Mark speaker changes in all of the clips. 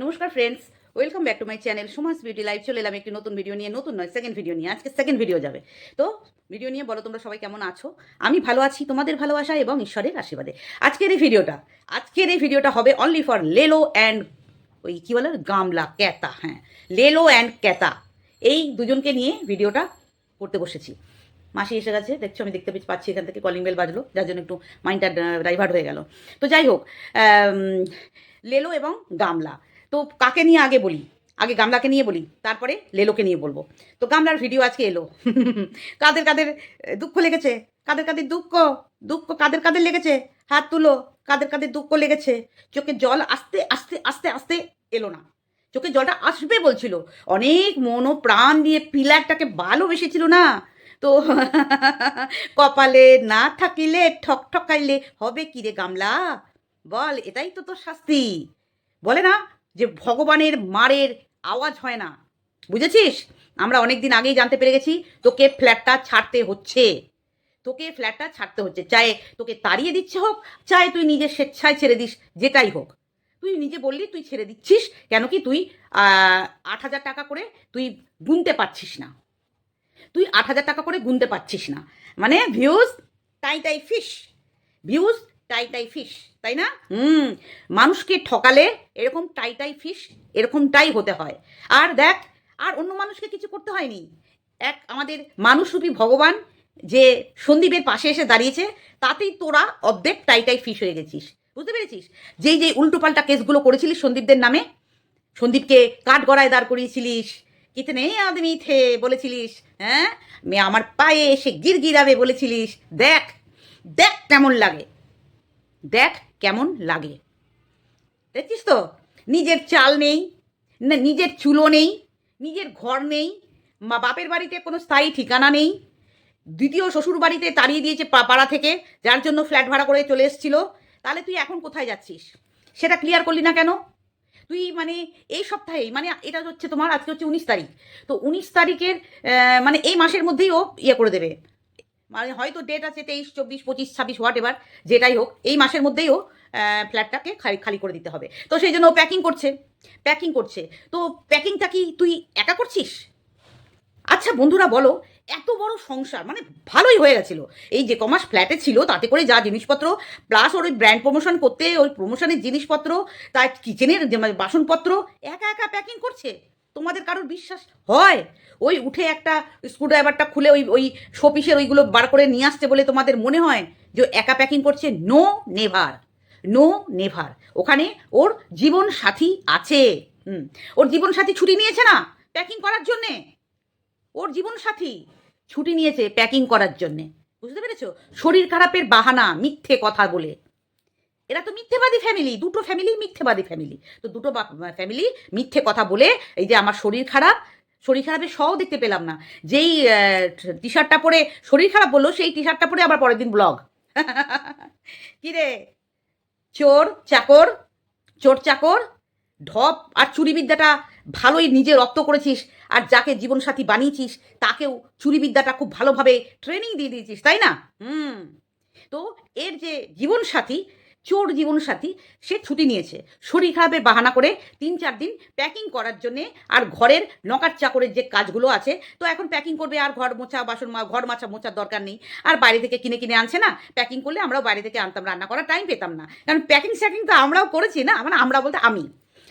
Speaker 1: নমস্কার friends welcome back to my channel Sumas beauty live চলে এলাম একটি নতুন ভিডিও নিয়ে, নতুন নয় সেকেন্ড ভিডিও নিয়ে। আজকে সেকেন্ড ভিডিও যাবে। তো ভিডিও নিয়ে বলো তোমরা সবাই কেমন আছো? আমি ভালো আছি, তোমাদের ভালোবাসা এবং ঈশ্বরের আশীর্বাদে। আজকের এই ভিডিওটা আজকের এই ভিডিওটা হবে অনলি ফর লেলো অ্যান্ড ওই কী বলে? গামলা, ক্যাতা হ্যাঁ। লেলো অ্যান্ড ক্যাতা। এই দুজনকে নিয়ে ভিডিওটা করতে বসেছি। মাসি এসে গেছে, দেখছ, আমি দেখতে পাচ্ছি, এখান থেকে কলিং বেল বাজলো, যার জন্য একটু মাইন্ডটা ডাইভার্ট হয়ে গেল। তো যাই হোক লেলো এবং গামলা। তো কাকে নিয়ে আগে বলি? আগে গামলাকে নিয়ে বলি, তারপরে লেলোকে নিয়ে বলব। তো গামলার ভিডিও আজকে এলো। কাদের কাদের দুঃখ লেগেছে? কাদের কাদের দুঃখ? দুঃখ কাদের কাদের লেগেছে? হাত তুলো। কাদের কাদের দুঃখ লেগেছে? চোখে জল আস্তে আস্তে আস্তে আস্তে এলো না। চোখে জলটা আসবে বলছিল। অনেক মন ও প্রাণ দিয়ে পিলারটাকে ভালোবেসেছিল না? তো কপালে না থাকিলে ঠক ঠকাইলে হবে কি রে গামলা? বল, এটাই তো তোর শাস্তি। বলে না যে ভগবানের মারের আওয়াজ হয় না। বুঝেছিস? আমরা অনেক দিন আগেই জানতে পেরে গেছি, তোকে ফ্ল্যাটটা ছাড়তে হচ্ছে। তোকে ফ্ল্যাটটা ছাড়তে হচ্ছে। চাই তোকে তাড়িয়ে দিচ্ছে হোক চাই তুই নিজের স্বেচ্ছায় ছেড়ে দিস, যেটাই হোক। তুই নিজে বললি তুই ছেড়ে দিচ্ছিস, কেন কি তুই আট হাজার টাকা করে তুই গুনতে পারছিস না। তুই আট হাজার টাকা করে গুনতে পারছিস না। মানে ভিউজ টাই টাই ফিশ ভিউজ টাই টাই ফিশ তাই না? হুম, মানুষকে ঠকালে এরকম টাই টাই ফিশ এরকমটাই হতে হয়। আর দেখ, আর অন্য মানুষকে কিছু করতে হয়নি। এক, আমাদের মানুষরূপী ভগবান যে সন্দীপের পাশে এসে দাঁড়িয়েছে, তাতেই তোরা অর্ধেক টাই টাই ফিশ হয়ে গেছিস। বুঝতে পেরেছিস? যেই যে উল্টোপাল্টা কেসগুলো করেছিলিস সন্দীপদের নামে, সন্দীপকে কাঠ গড়ায় দাঁড় করিয়েছিলিস, কিতনে আদমি থে বলেছিলিস হ্যাঁ? মেয়ে আমার পায়ে এসে গির গিরাবে বলেছিলিস, দেখ দেখ কেমন লাগে। দেখ কেমন লাগে। দেখছিস তো? নিজের চাল নেই, না নিজের চুলো নেই, নিজের ঘর নেই, মা বাপের বাড়িতে কোনো স্থায়ী ঠিকানা নেই। দ্বিতীয় শ্বশুর বাড়িতে তাড়িয়ে দিয়েছে পাড়া থেকে, যার জন্য ফ্ল্যাট ভাড়া করে চলে এসেছিল। তাহলে তুই এখন কোথায় যাচ্ছিস? সেটা ক্লিয়ার করলি না কেন? তুই মানে এই সপ্তাহেই মানে এটা হচ্ছে তোমার, আজকে হচ্ছে উনিশ তারিখ। তো উনিশ তারিখের মানে এই মাসের মধ্যেই ও ইয়ে করে দেবে। মানে হয়তো ডেট আছে তেইশ, চব্বিশ, পঁচিশ, ছাব্বিশ হোয়াট এবার যেটাই হোক, এই মাসের মধ্যেই ও ফ্ল্যাটটাকে খালি খালি করে দিতে হবে। তো সেই জন্য ও প্যাকিং করছে প্যাকিং করছে। তো প্যাকিংটা কি তুই একা করছিস? আচ্ছা বন্ধুরা বলো, এত বড় সংসার মানে ভালোই হয়ে গেছিল। এই যে কমাস ফ্ল্যাটে ছিল, তাতে করে যা জিনিসপত্র প্লাস ওর ওই ব্র্যান্ড প্রমোশন করতে, ওই প্রমোশনের জিনিসপত্র, তার কিচেনের মানে বাসনপত্র, একা একা প্যাকিং করছে? তোমাদের কারোর বিশ্বাস হয়? ওই উঠে একটা স্ক্রুড্রাইভারটা খুলে ওই ওই শোপিসের ওইগুলো বার করে নিয়ে আসছে বলে তোমাদের মনে হয় যে একা প্যাকিং করছে? নো নেভার নো নেভার ওখানে ওর জীবন সাথী আছে। হুম। ওর জীবন সাথী ছুটি নিয়েছে না প্যাকিং করার জন্যে? ওর জীবন সাথী ছুটি নিয়েছে প্যাকিং করার জন্যে। বুঝতে পেরেছ? শরীর খারাপের বাহানা মিথ্যে কথা বলে। এরা তো মিথ্যেবাদী ফ্যামিলি দুটো ফ্যামিলি মিথ্যেবাদী ফ্যামিলি তো দুটো ফ্যামিলি মিথ্যে কথা বলে এই যে আমার শরীর খারাপ, শরীর খারাপের সও দেখতে পেলাম না। যেই টি শার্টটা পরে শরীর খারাপ বলল, সেই টি শার্টটা পরে আবার পরের দিন ব্লগ কিরে চোর, চাকর চোর, চাকর, ঢপ, আর চুরিবিদ্যাটা ভালোই নিজে রপ্ত করেছিস, আর যাকে জীবনসাথী বানিয়েছিস, তাকেও চুরিবিদ্যাটা খুব ভালোভাবে ট্রেনিং দিয়ে দিয়েছিস, তাই না? হুম। তো এর যে জীবনসাথী চোর জীবনসাথী, সে ছুটি নিয়েছে। শরীর খারাপের বাহানা করে তিন চার দিন প্যাকিং করার জন্যে আর ঘরের নকার চাকরের যে কাজগুলো আছে, তো এখন প্যাকিং করবে আর ঘর মোছা, বাসন মা- ঘর মাছা মোছার দরকার নেই। আর বাইরে থেকে কিনে কিনে আনছে না প্যাকিং করলে আমরাও বাইরে থেকে আনতাম, রান্না করার টাইম পেতাম না। কারণ প্যাকিং স্যাকিং তো আমরাও করেছি না মানে আমরা বলতে আমি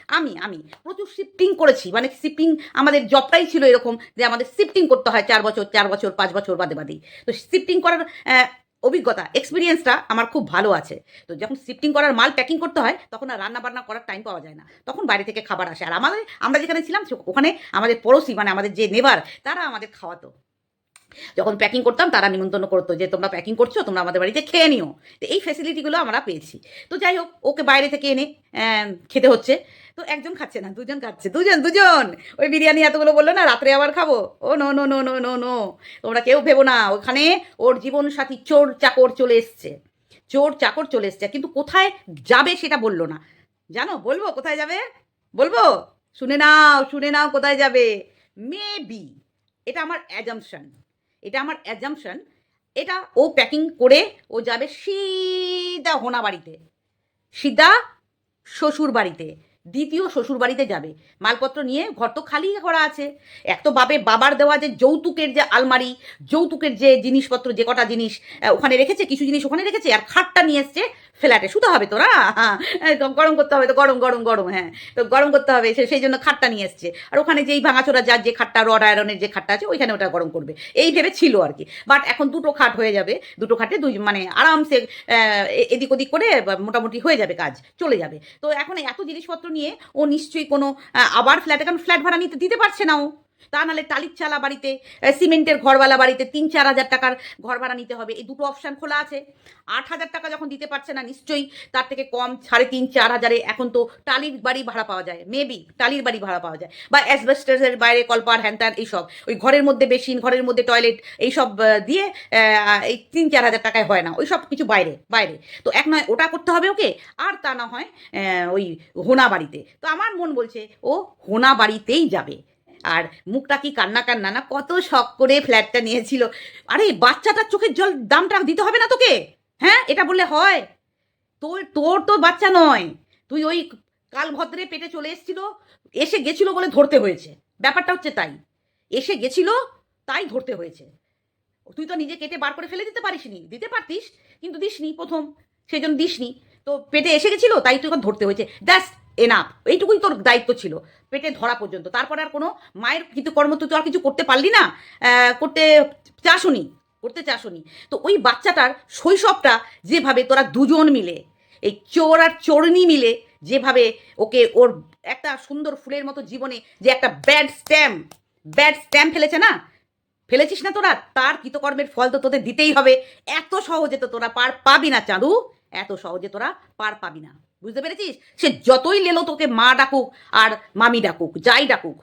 Speaker 1: আমি আমি। প্রচুর শিফটিং করেছি মানে শিফটিং আমাদের জবটাই ছিল এরকম যে আমাদের শিফটিং করতে হয় চার বছর চার বছর, পাঁচ বছর বাদে বাদেই। তো শিফটিং করার অভিজ্ঞতা এক্সপিরিয়েন্সটা আমার খুব ভালো আছে। তো যখন শিফটিং করার মাল প্যাকিং করতে হয়, তখন আর রান্না বান্না করার টাইম পাওয়া যায় না। তখন বাইরে থেকে খাবার আসে। আর আমাদের, আমরা যেখানে ছিলাম ওখানে আমাদের পড়োশি মানে আমাদের যে নেবার তারা আমাদের খাওয়াতো। যখন প্যাকিং করতাম, তারা নিমন্ত্রণ করতো যে, তোমরা প্যাকিং করছ, তোমরা আমাদের বাড়িতে খেয়ে নিও। তো এই ফ্যাসিলিটিগুলো আমরা পেয়েছি। তো যাই হোক, ওকে বাইরে থেকে এনে খেতে হচ্ছে। তো একজন খাচ্ছে না, দুজন খাচ্ছে, দুজন দুজন! ওই বিরিয়ানি এতগুলো বলল না, রাত্রে আবার খাব? ও no no no no no no তোমরা কেউ ভেবো না, ওখানে ওর জীবন সাথী চোর চাকর চলে এসছে। চোর চাকর চলে এসছে, কিন্তু কোথায় যাবে সেটা বলল না। জানো, বলব কোথায় যাবে? বলব? শুনে নাও শুনে নাও কোথায় যাবে। মেবি এটা আমার অ্যাজামশন এটা আমার অ্যাজামশন এটা ও প্যাকিং করে ও যাবে সিধা হোনা বাড়িতে সিধা শ্বশুর বাড়িতে দ্বিতীয় শ্বশুর বাড়িতে যাবে। মালপত্র নিয়ে ঘর তো খালি করা আছে। এক তো বাপে বাবার দেওয়া যে যৌতুকের যে আলমারি, যৌতুকের যে জিনিসপত্র, যে কটা জিনিস ওখানে রেখেছে, কিছু জিনিস ওখানে রেখেছে, আর খাটটা নিয়ে এসছে ফ্ল্যাটে শুতে হবে তোরা হ্যাঁ একদম গরম করতে হবে তো, গরম গরম গরম হ্যাঁ তো গরম করতে হবে, সে- সেই জন্য খাটটা নিয়ে এসছে। আর ওখানে যেই ভাঙাচোরা যার যে খাটটা, রড আয়রনের যে খাটটা আছে, ওইখানে ওটা গরম করবে। এই ভেবে ছিল আর কি। বাট এখন দুটো খাট হয়ে যাবে, দুটো খাটে দুই মানে আরামসে এদিক ওদিক করে মোটামুটি হয়ে যাবে কাজ, চলে যাবে। তো এখন এত জিনিসপত্র নিয়ে ও নিশ্চয়ই কোনো আবার ফ্ল্যাটে, কারণ ফ্ল্যাট ভাড়া নিতে, দিতে পারছে না ও। তা নাহলে টালির চালা বাড়িতে সিমেন্টের ঘরওয়ালা বাড়িতে তিন চার হাজার টাকার ঘর ভাড়া নিতে হবে। এই দুটো অপশান খোলা আছে। আট হাজার টাকা যখন দিতে পারছে না, নিশ্চয়ই তার থেকে কম সাড়ে তিন, চার হাজারে এখন তো টালির বাড়ি ভাড়া পাওয়া যায়। মেবি টালির বাড়ি ভাড়া পাওয়া যায়। বা অ্যাসবেস্টাসের বাইরে কলপার, হ্যানত্যান এইসব। ওই ঘরের মধ্যে বেসিন, ঘরের মধ্যে টয়লেট এইসব দিয়ে এই তিন, চার হাজার টাকায় হয় না। ওই সব কিছু বাইরে বাইরে। তো এক নয়, ওটা করতে হবে ওকে। আর তা না হয় ওই হোনা বাড়িতে। তো আমার মন বলছে, ও হোনা বাড়িতেই যাবে। আর মুখটা কি কান্না কান্না না? কত শখ করে ফ্ল্যাটটা নিয়েছিল। আরে, বাচ্চাটার চোখের জল দামটা দিতে হবে না তোকে? হ্যাঁ এটা বললে হয়। তোর তোর তো বাচ্চা নয়। তুই ওই কাল ভদ্রে পেটে চলে এসেছিল, এসে গেছিল বলে ধরতে হয়েছে। ব্যাপারটা হচ্ছে তাই। এসে গেছিল, তাই ধরতে হয়েছে। তুই তো নিজে কেটে বার করে ফেলে দিতে পারিসনি। দিতে পারতিস, কিন্তু দিসনি প্রথম। সেই জন্য দিসনি। তো পেটে এসে গেছিল, তাই তুই ধরতে হয়েছে। দ্যাটস এনাফ এইটুকুই তোর দায়িত্ব ছিল, পেটে ধরা পর্যন্ত। তারপরে আর কোনো মায়ের কিন্তু কর্ম তুই তো আর কিছু করতে পারলি না করতে চাসনি করতে চাসনি। তো ওই বাচ্চাটার শৈশবটা যেভাবে তোরা দুজন মিলে, এই চোর আর চোরনি মিলে যেভাবে ওকে ওর একটা সুন্দর ফুলের মতো জীবনে যে একটা ব্যাড স্ট্যাম্প ব্যাড স্ট্যাম্প ফেলেছে না? ফেলেছিস না তোরা? তার কৃতকর্মের ফল তো তোদের দিতেই হবে। এত সহজে তো তোরা পার পাবি না, চাঁদু। এত সহজে তোরা পার পাবি না। বুঝতে পেরেছিস? সে যতই লেলো তোকে মা ডাকুক আর মামি ডাকুক, যাই ডাকুক,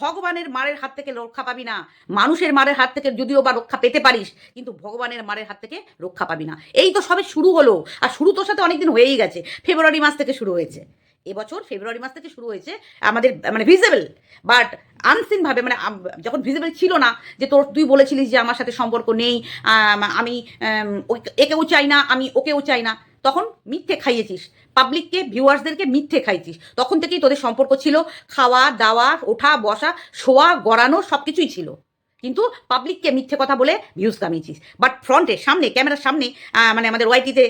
Speaker 1: ভগবানের মারের হাত থেকে রক্ষা পাবি না। মানুষের মারের হাত থেকে যদিও বা রক্ষা পেতে পারিস, কিন্তু ভগবানের মারের হাত থেকে রক্ষা পাবি না। এই তো সবে শুরু হলো, আর শুরু তোর সাথে অনেকদিন হয়েই গেছে। ফেব্রুয়ারি মাস থেকে শুরু হয়েছে। এবছর ফেব্রুয়ারি মাস থেকে শুরু হয়েছে আমাদের মানে ভিজিবল বাট আনসিনভাবে মানে যখন ভিজিবল ছিল না, যে তোর, তুই বলেছিলিস যে আমার সাথে সম্পর্ক নেই, আমি একেও চাই না, আমি ওকেও চাই না। তখন মিথ্যে খাইয়েছিস। পাবলিককে ভিউয়ার্সদেরকে মিথ্যে খাইছিস। তখন থেকেই তোদের সম্পর্ক ছিল, খাওয়া, দাওয়া, ওঠা, বসা, শোয়া, গড়ানো সব কিছুই ছিল। কিন্তু পাবলিককে মিথ্যে কথা বলে ভিউজ কামিয়েছিস। বাট ফ্রন্টে সামনে ক্যামেরার সামনে মানে আমাদের ওয়াইটিতে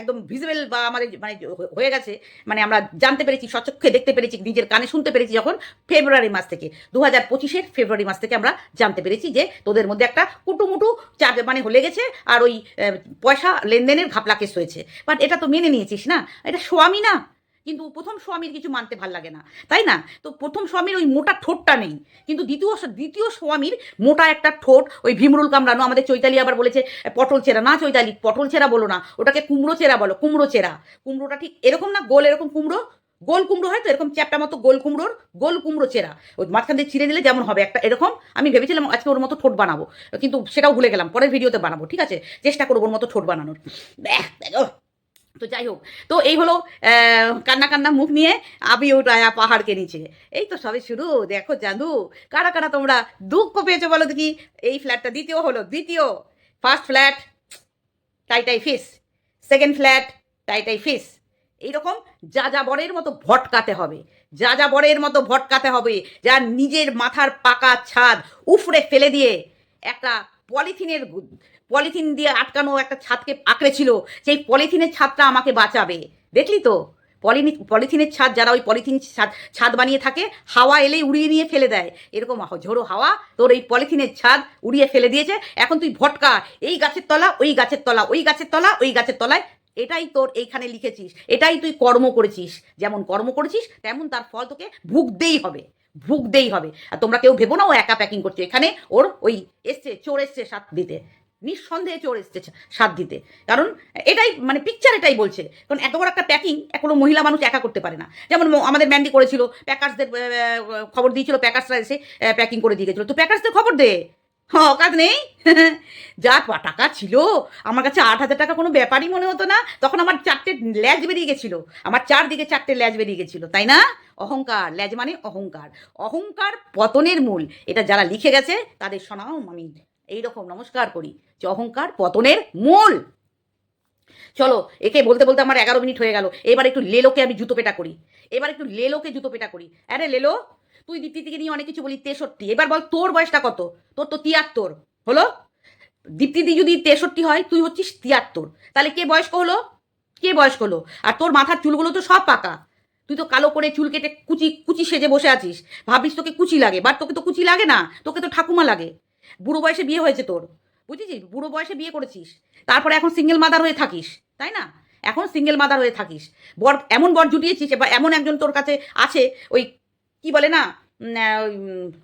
Speaker 1: একদম ভিজিবল বা আমাদের মানে হয়ে গেছে মানে আমরা জানতে পেরেছি, সচক্ষে দেখতে পেরেছি, নিজের কানে শুনতে পেরেছি যখন ফেব্রুয়ারি মাস থেকে। দু হাজার পঁচিশের ফেব্রুয়ারি মাস থেকে আমরা জানতে পেরেছি যে তোদের মধ্যে একটা কুটুমুটু চার মানে লেগেছে আর ওই পয়সা লেনদেনের ঘাপলা কেস হয়েছে। বাট এটা তো মেনে নিয়েছিস না? এটা স্বামী না? কিন্তু প্রথম স্বামীর কিছু মানতে ভালো লাগে না, তাই না? তো প্রথম স্বামীর ওই মোটা ঠোঁটটা নেই, কিন্তু দ্বিতীয় দ্বিতীয় স্বামীর মোটা একটা ঠোঁট, ওই ভীমরুল কামড়ানো আমাদের চৈতালি আবার বলেছে পটল চেরা না চৈতালি, পটল চেরা বলো না, ওটাকে কুমড়ো চেরা বলো, কুমড়ো চেরা কুমড়োটা ঠিক এরকম না, গোল এরকম কুমড়ো, গোল কুমড়ো হয় তো, এরকম চ্যাপটা মতো গোল কুমড়োর, গোল কুমড়ো চেরা ওই মাঝখান দিয়ে ছিঁড়ে দিলে যেমন হবে, একটা এরকম, আমি ভেবেছিলাম আজকে ওর মতো ঠোঁট বানাবো, কিন্তু সেটাও ভুলে গেলাম, পরের ভিডিওতে বানাবো, ঠিক আছে? চেষ্টা করব ওর মতো ঠোঁট বানানোর। দেখো। তো যাই হোক, তো এই হলো কান্না কান্না মুখ নিয়ে আবি উঠায়া পাহাড়কে নিচে। এই তো সবে শুরু, দেখো জাদু কারা কারা তোমরা দুঃখ পেয়েছ বলো দেখি। এই ফ্ল্যাটটা দ্বিতীয় হলো, দ্বিতীয় ফার্স্ট ফ্ল্যাট টাইটাই ফিস সেকেন্ড ফ্ল্যাট টাইটাই ফিস এইরকম যা যা বরের মতো ভটকাতে হবে, যা যা বরের মতো ভটকাতে হবে, যা নিজের মাথার পাকা ছাদ উফরে ফেলে দিয়ে একটা পলিথিনের পলিথিন দিয়ে আটকানো একটা ছাদকে আঁকড়ে ছিল, সেই পলিথিনের ছাদটা আমাকে বাঁচাবে। দেখলি তো? পলিনি পলিথিনের ছাদ, যারা ওই পলিথিন ছাদ ছাদ বানিয়ে থাকে, হাওয়া এলেই উড়িয়ে নিয়ে ফেলে দেয়। এরকম ঝোড়ো হাওয়া তোর এই পলিথিনের ছাদ উড়িয়ে ফেলে দিয়েছে। এখন তুই ভটকা, এই গাছের তলা, ওই গাছের তলা, ওই গাছের তলা, ওই গাছের তলায়। এটাই তোর এইখানে লিখেছিস, এটাই তুই কর্ম করেছিস। যেমন কর্ম করেছিস, তেমন তার ফল তোকে ভুগতেই হবে। ভুগতেই হবে। আর তোমরা কেউ ভেবো না ও একা প্যাকিং করছে। এখানে ওর ওই এসছে, চোর এসছে সাথ দিতে। নিঃসন্দেহে চোর এসছে সাত দিতে। কারণ এটাই মানে পিকচার এটাই বলছে। কারণ এত বড় একটা প্যাকিং কোনো মহিলা মানুষ একা করতে পারে না। যেমন আমাদের ম্যান্ডি করেছিল প্যাকার্সদের খবর দিয়েছিল প্যাকার্সরা এসে প্যাকিং করে দিয়ে গেছিল। তো প্যাকার্সদের খবর দে। কাজ নেই? যা টাকা ছিল, আমার কাছে আট হাজার টাকা কোনো ব্যাপারই মনে হতো না। তখন আমার চারটে ল্যাজ বেরিয়ে গেছিল। আমার চারদিকে চারটে ল্যাজ বেরিয়ে গেছিল, তাই না? অহংকার, ল্যাজ মানে অহংকার। অহংকার পতনের মূল, এটা যারা লিখে গেছে, তাদের শোনাও, আমি এইরকম নমস্কার করি। যে অহংকার পতনের মূল। চলো, একে বলতে বলতে আমার এগারো মিনিট হয়ে গেল। এবার একটু লেলোকে আমি জুতো পেটা করি। এবার একটু লেলোকে জুতো পেটা করি। আরে লেলো তুই দীপ্তি থেকে নিয়ে অনেক কিছু বলি তেষট্টি এবার বল, তোর বয়সটা কত? তোর তো তিয়াত্তর। হলো? দীপ্তিদি যদি তেষট্টি হয়, তুই হচ্ছিস তিয়াত্তর। তাহলে কে বয়স্ক হলো? কে বয়স্ক হলো? আর তোর মাথার চুলগুলো তো সব পাকা। তুই তো কালো করে চুল কেটে কুচি কুচি সেজে বসে আছিস। ভাবিস তোকে কুচি লাগে, বাট তোকে তো কুচি লাগে না। তোকে তো ঠাকুমা লাগে। বুড়ো বয়সে বিয়ে হয়েছে তোর। বুঝেছিস? বুড়ো বয়সে বিয়ে করেছিস। তারপরে এখন সিঙ্গেল মাদার হয়ে থাকিস, তাই না? এখন সিঙ্গেল মাদার হয়ে থাকিস। বর, এমন বর জুটিয়েছিস, এবার এমন একজন তোর কাছে আছে, ওই কি বলে না?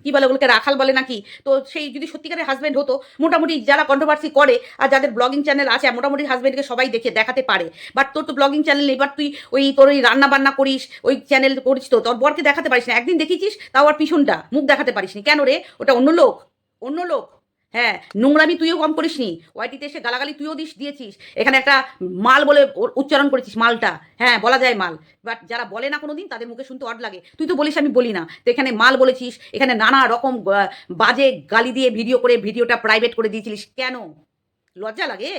Speaker 1: কি বলে ওগুলোকে, রাখাল বলে নাকি? তো সেই যদি সত্যিকারের হাজব্যান্ড হতো, মোটামুটি যারা কন্ট্রোভার্সি করে আর যাদের ব্লগিং চ্যানেল আছে মোটামুটি হাজব্যান্ডকে সবাই দেখে, দেখাতে পারে। বাট তোর তো ব্লগিং চ্যানেল নেই বাট তুই ওই তোর ওই রান্না বান্না করিস, ওই চ্যানেল করিস তো, তোর বরকে দেখাতে পারিস না। একদিন দেখিছিস তাও আর পিছনটা, মুখ দেখাতে পারিস নি কেন রে? ওটা অন্য লোক অন্য লোক। হ্যাঁ নোংরামি তুইও কম করিস নি ওয়াইটিতে এসে গালাগালি তুইও দিস, দিয়েছিস। এখানে একটা মাল বলে উচ্চারণ করেছিস, মালটা। হ্যাঁ বলা যায় মাল। বাট যারা বলে না কোনো দিন তাদের মুখে শুনতে অড লাগে। তুই তো বলিস, আমি বলি না। তো এখানে মাল বলেছিস, এখানে নানা রকম বাজে গালি দিয়ে ভিডিও করে, ভিডিওটা প্রাইভেট করে দিয়েছিলিস। কেন? লজ্জা লাগে?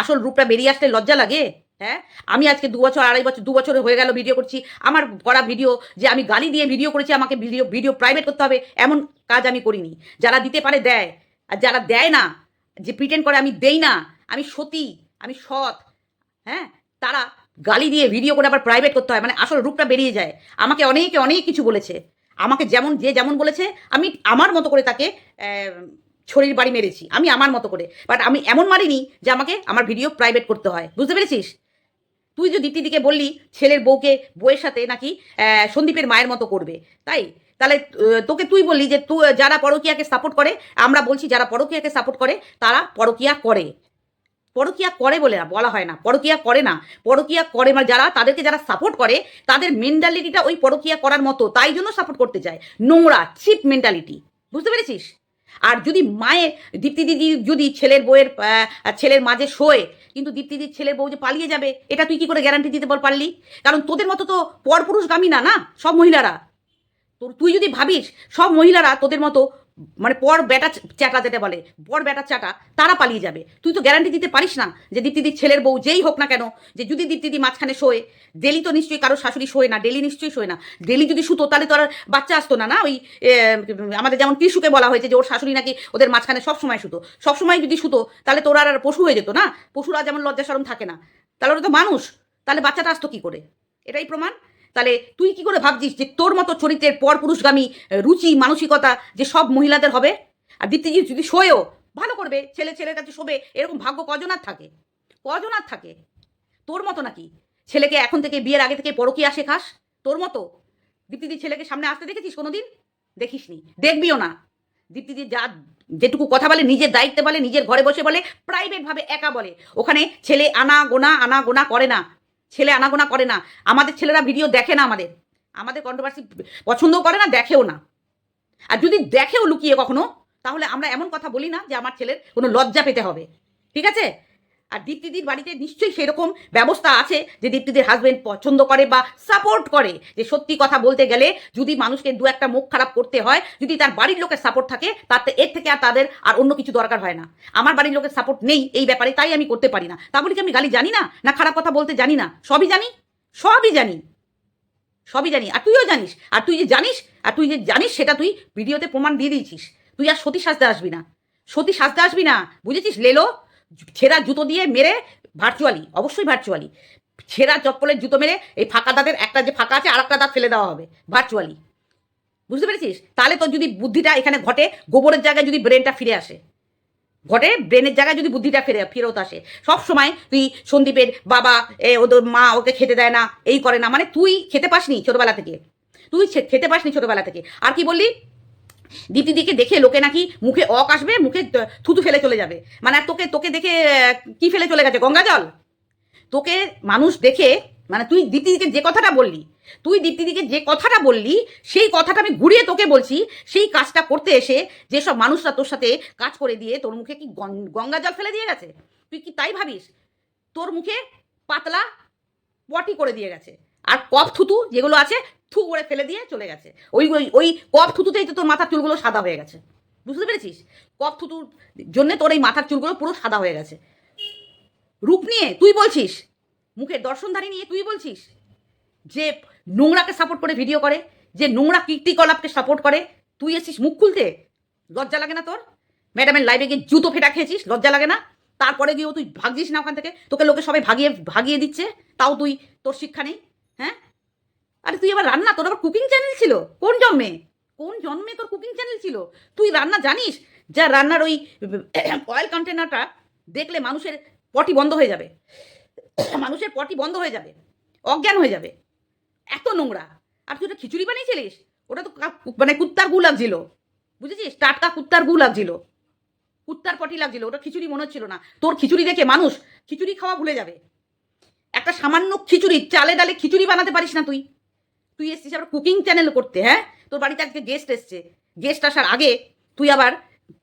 Speaker 1: আসল রূপটা বেরিয়ে আসলে লজ্জা লাগে? হ্যাঁ? আমি আজকে দু বছর, আড়াই বছর, দু বছর হয়ে গেল ভিডিও করছি। আমার করা ভিডিও যে আমি গালি দিয়ে ভিডিও করেছি, আমাকে ভিডিও ভিডিও প্রাইভেট করতে হবে, এমন কাজ আমি করিনি। যারা দিতে পারে, দেয়। আর যারা দেয় না, যে প্রিটেন্ড করে আমি দেই না, আমি সতী, আমি সৎ হ্যাঁ? তারা গালি দিয়ে ভিডিও করে আবার প্রাইভেট করতে হয় মানে আসল রূপটা বেরিয়ে যায়। আমাকে অনেকে অনেক কিছু বলেছে। আমাকে যেমন, যে যেমন বলেছে, আমি আমার মতো করে তাকে ছড়ির বাড়ি মেরেছি। আমি আমার মতো করে। বাট আমি এমন মারিনি যে আমাকে আমার ভিডিও প্রাইভেট করতে হয়। বুঝতে পেরেছিস? তুই যে দীপ্তিদিকে বললি ছেলের বউকে বউয়ের সাথে নাকি সন্দীপের মায়ের মতো করবে তাই? তাহলে তোকে তুই বললি যে তুই যারা পরকিয়াকে সাপোর্ট করে আমরা বলছি যারা পরকিয়াকে সাপোর্ট করে তারা পরকিয়া করে। পরকিয়া করে বলে না বলা হয় না পরকিয়া করে না। পরকিয়া করে মানে যারা তাদেরকে যারা সাপোর্ট করে তাদের মেন্টালিটিটা ওই পরকিয়া করার মতো তাই জন্য সাপোর্ট করতে চায়। নোংরা চিপ মেন্টালিটি বুঝতে পেরেছিস? আর যদি মায়ের দীপ্তি দিদি যদি ছেলের বউয়ের আহ, ছেলের মাঝে শোয় কিন্তু দীপ্তিদির ছেলে বউ যে পালিয়ে যাবে, এটা তুই কি করে গ্যারান্টি দিতে বল পারলি? কারণ তোদের মতো তো পরপুরুষগামী না না? সব মহিলারা। তোর তুই যদি ভাবিস সব মহিলারা তোদের মতো মানে পর বেটা চাটা যেটা বলে, পর বেটা চাটা তারা পালিয়ে যাবে। তুই তো গ্যারান্টি দিতে পারিস না যে দীপ্তিদির ছেলের বউ যেই হোক না কেন, যে যদি দীপ্তিদি মাঝখানে শোয়, ডেলি তো নিশ্চয়ই কারও শাশুড়ি শোয় না, ডেলি নিশ্চয়ই শোয় না। ডেলি যদি শুতো, তাহলে তো আর বাচ্চা আসতো না না? ওই আমাদের যেমন কৃষুকে বলা হয়েছে যে ওর শাশুড়ি নাকি ওদের মাঝখানে সবসময় শুতো। সব সময় যদি শুতো, তাহলে তোরা আর পশু হয়ে যেত না? পশুরা যেমন লজ্জা সরম থাকে না। তাহলে ওরা তো মানুষ। তাহলে বাচ্চাটা আসতো কি করে? এটাই প্রমাণ। তাহলে তুই কি করে ভাবছিস যে তোর মতো চরিত্রের পর পুরুষগামী রুচি, মানসিকতা যে সব মহিলাদের হবে? আর দীপ্তিজি, যদি শোয়েও ভালো করবে, ছেলে ছেলের কাছে শোবে, এরকম ভাগ্য কজন আর থাকে? কজন আর থাকে? তোর মতো নাকি? ছেলেকে এখন থেকে বিয়ের আগে থেকে পরকিয়া শেখাস? তোর মতো? দীপ্তিদি ছেলেকে সামনে আসতে দেখেছিস কোনোদিন? দেখিসনি। দেখবিও না। দীপ্তিদি যা যেটুকু কথা বলে, নিজের দায়িত্বে বলে, নিজের ঘরে বসে বলে প্রাইভেটভাবে একা বলে। ওখানে ছেলে আনা গোনা আনা গোনা করে না। ছেলে আনাগোনা করে না। আমাদের ছেলেরা ভিডিও দেখে না আমাদের। আমাদের কন্ট্রোভার্সি পছন্দও করে না, দেখেও না। আর যদি দেখেও লুকিয়ে কখনো, তাহলে আমরা এমন কথা বলি না যে আমার ছেলের কোনো লজ্জা পেতে হবে। ঠিক আছে? আর দীপ্তিদির বাড়িতে নিশ্চয়ই সেরকম ব্যবস্থা আছে যে দীপ্তিদির হাজব্যান্ড পছন্দ করে বা সাপোর্ট করে। যে সত্যি কথা বলতে গেলে যদি মানুষকে দু একটা মুখ খারাপ করতে হয়, যদি তার বাড়ির লোকের সাপোর্ট থাকে তাতে এর থেকে আর তাদের আর অন্য কিছু দরকার হয় না। আমার বাড়ির লোকের সাপোর্ট নেই এই ব্যাপারে, তাই আমি করতে পারি না। তা বলি কি আমি গালি জানি না? না খারাপ কথা বলতে জানি না? সবই জানি? সবই জানি। সবই জানি। আর তুইও জানিস। আর তুই যে জানিস, আর তুই যে জানিস, সেটা তুই ভিডিওতে প্রমাণ দিয়ে দিয়েছিস। তুই আর সতী সাজতে আসবি না। সতী সাজতে আসবি না। বুঝেছিস, লেলো? ছেঁড়া জুতো দিয়ে মেরে ভার্চুয়ালি অবশ্যই ভার্চুয়ালি ছেঁড়া চপ্পলের জুতো মেরে এই ফাঁকা দাঁতের একটা যে ফাঁকা আছে আর একটা দাঁত ফেলে দেওয়া হবে ভার্চুয়ালি বুঝতে পেরেছিস? তাহলে তোর যদি বুদ্ধিটা এখানে ঘটে, গোবরের জায়গায় যদি ব্রেনটা ফিরে আসে, ঘটে ব্রেনের জায়গায় যদি বুদ্ধিটা ফেরে, ফেরত আসে সব সময় তুই সন্দীপের বাবা, এ, ওদের মা ওকে খেতে দেয় না, এই করে না মানে তুই খেতে পাসনি ছোটবেলা থেকে, তুই খেতে পাসনি ছোটবেলা থেকে, আর কি বললি? দীপ্তিদিকে দেখে লোকে নাকি মুখে অক আসবে, মুখে থুতু ফেলে চলে যাবে। মানে তোকে তোকে দেখে কি ফেলে চলে গেছে? গঙ্গা জল? তোকে মানুষ দেখে মানে তুই দীপ্তিদিকে যে কথাটা বললি, তুই দীপ্তিদিকে যে কথাটা বললি, সেই কথাটা আমি ঘুরিয়ে তোকে বলছি, সেই কাজটা করতে এসে যেসব মানুষরা তোর সাথে কাজ করে দিয়ে তোর মুখে কি গঙ্গা জল ফেলে দিয়ে গেছে? তুই কি তাই ভাবিস? তোর মুখে পাতলা পটি করে দিয়ে গেছে। আর কফ থুতু যেগুলো আছে থু করে ফেলে দিয়ে চলে গেছে। ওই ওই ওই কফ থুতুতেই তো তোর মাথার চুলগুলো সাদা হয়ে গেছে। বুঝতে পেরেছিস? কফ থুতুর জন্যে তোর এই মাথার চুলগুলো পুরো সাদা হয়ে গেছে। রূপ নিয়ে তুই বলছিস? মুখের দর্শনধারী নিয়ে তুই বলছিস? যে নোংরাকে সাপোর্ট করে ভিডিও করে, যে নোংরা কীর্তিকলাপকে সাপোর্ট করে, তুই এসিস মুখ খুলতে? লজ্জা লাগে না তোর? ম্যাডামের লাইভে গিয়ে জুতো ফেটা খেয়েছিস? লজ্জা লাগে না? তারপরে গিয়েও তুই ভাগছিস না ওখান থেকে? তোকে লোকে সবাই ভাগিয়ে ভাগিয়ে দিচ্ছে? তাও তুই তোর শিক্ষা নেই? হ্যাঁ? আরে তুই আবার রান্না, তোর আবার কুকিং চ্যানেল ছিল? কোন জন্মে? কোন জন্মে তোর কুকিং চ্যানেল ছিল? তুই রান্না জানিস? যা রান্নার ওই অয়েল কন্টেনারটা দেখলে মানুষের পটি বন্ধ হয়ে যাবে। মানুষের পটি বন্ধ হয়ে যাবে। অজ্ঞান হয়ে যাবে। এত নোংরা। আর তুই ওটা খিচুড়ি বানিয়েছিলিস? ওটা তো মানে কুত্তার গু লাগছিল। বুঝেছিস? টাটকা কুত্তার গু লাগছিল। কুত্তার পটি লাগছিল। ওটা খিচুড়ি মনে হচ্ছিল না। তোর খিচুড়ি দেখে মানুষ খিচুড়ি খাওয়া ভুলে যাবে। একটা সামান্য খিচুড়ি, চালে ডালে খিচুড়ি বানাতে পারিস না তুই। তুই এসছিস আবার কুকিং চ্যানেল করতে হ্যাঁ? তোর বাড়িতে আজকে গেস্ট এসছে। গেস্ট আসার আগে তুই আবার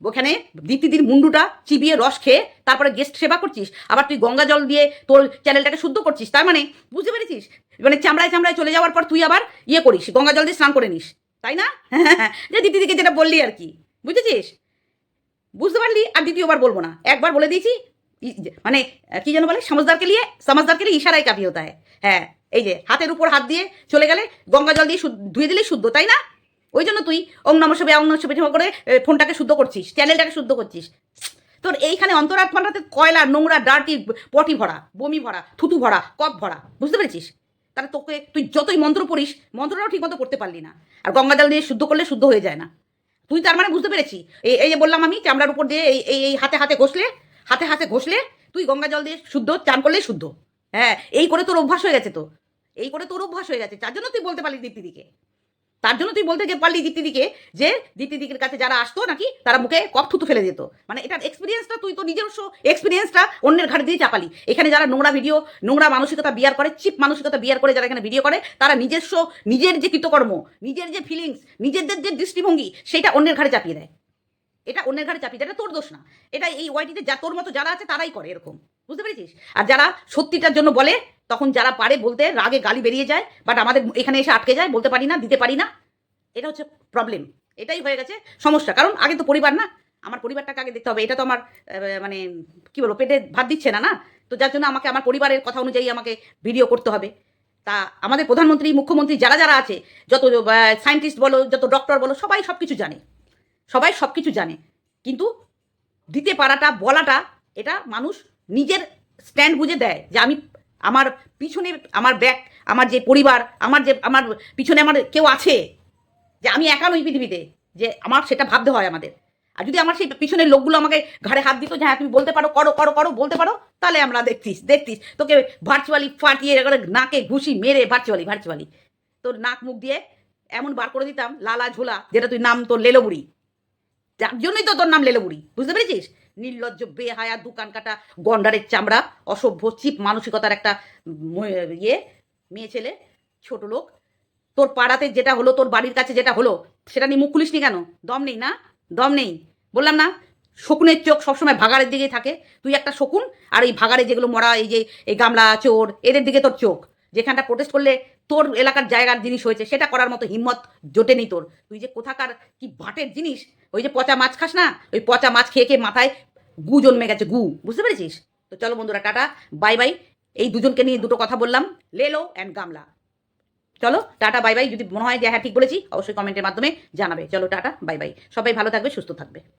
Speaker 1: ওখানে দীপ্তিদির মুন্ডুটা চিবিয়ে রস খেয়ে তারপরে গেস্ট সেবা করছিস। আবার তুই গঙ্গা জল দিয়ে তোর চ্যানেলটাকে শুদ্ধ করছিস। তার মানে বুঝতে পেরেছিস? মানে চামড়ায় চামড়ায় চলে যাওয়ার পর তুই আবার ইয়ে করিস, গঙ্গা জল দিয়ে স্নান করে নিস। তাই না? যে দীপ্তিদিকে যেটা বললি আর কি। বুঝেছিস? বুঝতে পারলি? আর দ্বিতীয়বার বলব না। একবার বলে দিয়েছি মানে কি যেন বলে সমজদারকে লিয়ে সমজদারকে নিয়ে ইশারায় কাফি হতা হ্যাঁ। এই যে হাতের উপর হাত দিয়ে চলে গেলে গঙ্গা জল দিয়ে ধুয়ে দিলেই শুদ্ধ, তাই না? ওই জন্য তুই ওং নমস্বে অং নমস্বে করে ফোনটাকে শুদ্ধ করছিস, চ্যানেলটাকে শুদ্ধ করছিস। তোর এইখানে অন্তরাত্মাটাতে কয়লা, নোংরা ডার্টি পটি ভরা, বমি ভরা, থুতু ভরা কপ ভরা, বুঝতে পেরেছিস? তাহলে তোকে তুই যতই মন্ত্র পড়িস, মন্ত্রটাও ঠিক মতো করতে পারলি না। আর গঙ্গা জল দিয়ে শুদ্ধ করলে শুদ্ধ হয়ে যায় না। তুই তার মানে বুঝতে পেরেছি। এই এই যে বললাম আমি, চামড়ার উপর দিয়ে এই এই হাতে হাতে ঘষলে, হাতে হাতে ঘষলে তুই গঙ্গা জল দিয়ে শুদ্ধ, চান করলেই শুদ্ধ। হ্যাঁ এই করে তোর অভ্যাস হয়ে গেছে তো। এই করে তোর অভ্যাস হয়ে গেছে। তার জন্য তুই বলতে পারলি দীপ্তিদিকে। তার জন্য তুই বলতে পারলি দীপ্তিদিকে যে দীপ্তিদিকের কাছে যারা আসতো নাকি, তারা মুখে কপ থুতু ফেলে দিত। মানে এটার এক্সপিরিয়েন্সটা তুই তো নিজস্ব এক্সপিরিয়েন্সটা অন্যের ঘাড়ে দিয়ে চাপালি। এখানে যারা নোংরা ভিডিও নোংরা মানসিকতা বিয়ার করে চিপ মানসিকতা বিয়ার করে যারা এখানে ভিডিও করে, তারা নিজস্ব, নিজের যে কৃতকর্ম, নিজের যে ফিলিংস নিজেদের যে দৃষ্টিভঙ্গি, সেটা অন্যের ঘাড়ে চাপিয়ে দেয়। এটা অন্যের ঘাড়ে চাপিয়ে দেয়, এটা তোর দোষ না। এটা এই ওয়াইটিতে যা তোর মতো যারা আছে তারাই করে এরকম। বুঝতে পেরেছিস? আর যারা সত্যিটার জন্য বলে, তখন যারা পারে বলতে রাগে গালি বেরিয়ে যায় বাট আমাদের এখানে এসে আটকে যায়, বলতে পারি না, দিতে পারি না। এটা হচ্ছে প্রবলেম এটাই হয়ে গেছে সমস্যা। কারণ আগে তো পরিবার না। আমার পরিবারটাকে আগে দেখতে হবে। এটা তো আমার মানে কি বলব, পেটে ভাত দিচ্ছে না না? তো যার জন্য আমাকে, আমার পরিবারের কথা অনুযায়ী আমাকে ভিডিও করতে হবে। তা আমাদের প্রধানমন্ত্রী, মুখ্যমন্ত্রী যারা যারা আছে, যত সায়েন্টিস্ট বলো, যত ডক্টর বলো, সবাই সব কিছু জানে। সবাই সব কিছু জানে। কিন্তু দিতে পারাটা, বলাটা, এটা মানুষ নিজের স্ট্যান্ড বুঝে দেয় যে আমি আমার পিছনে আমার ব্যাক আমার যে পরিবার, আমার যে, আমার পিছনে আমার কেউ আছে, যে আমি একা নই পৃথিবীতে, যে আমার সেটা ভাবতে হয় আমাদের। আর যদি আমার সেই পিছনের লোকগুলো আমাকে ঘাড়ে হাত দিত যে হ্যাঁ তুমি বলতে পারো, করো করো করো, বলতে পারো, তাহলে আমরা দেখতিস দেখতিস। তোকে ভার্চুয়ালি ফাটিয়ে করে নাকে ঘুষি মেরে ভার্চুয়ালি ভার্চুয়ালি তোর নাক মুখ দিয়ে এমন বার করে দিতাম, লালা ঝোলা, যেটা তুই নাম তোর লেলোবুড়ি। যার জন্যই তো তোর নাম লেলোবুড়ি, বুঝতে পেরেছিস? নির্লজ্জ, বেহায়া, দোকান কাটা, গন্ডারের চামড়া, অসভ্য, চিপ মানসিকতার একটা ইয়ে মেয়ে ছেলে, ছোট লোক। তোর পাড়াতে যেটা হলো, তোর বাড়ির কাছে যেটা হলো, সেটা নিয়ে মুখ খুলিসনি কেন? দম নেই না? দম নেই? বললাম না, শকুনের চোখ সবসময় ভাগাড়ের দিকেই থাকে। তুই একটা শকুন, আর এই ভাগাড়ে যেগুলো মরা, এই যে, এই গামলা, চোর, এদের দিকে তোর চোখ। যেখানটা প্রোটেস্ট করলে তোর এলাকার জায়গার জিনিস হয়েছে, সেটা করার মতো হিম্মত জোটেনি তোর। তুই যে কোথাকার, কি ভাটের জিনিস? ওই যে পচা মাছ খাস না? ওই পচা মাছ খেয়ে খেয়ে মাথায় গু জন্মে গেছে, গু। বুঝতে পেরেছিস? তো চলো বন্ধুরা, টাটা, বাই বাই। এই দুজনকে নিয়ে দুটো কথা বললাম, লেলো অ্যান্ড গামলা। চলো, টাটা, বাই বাই। যদি মনে হয় যে হ্যাঁ ঠিক বলেছি, অবশ্যই কমেন্টের মাধ্যমে জানাবে। চলো, টাটা, বাই বাই। সবাই ভালো থাকবে, সুস্থ থাকবে।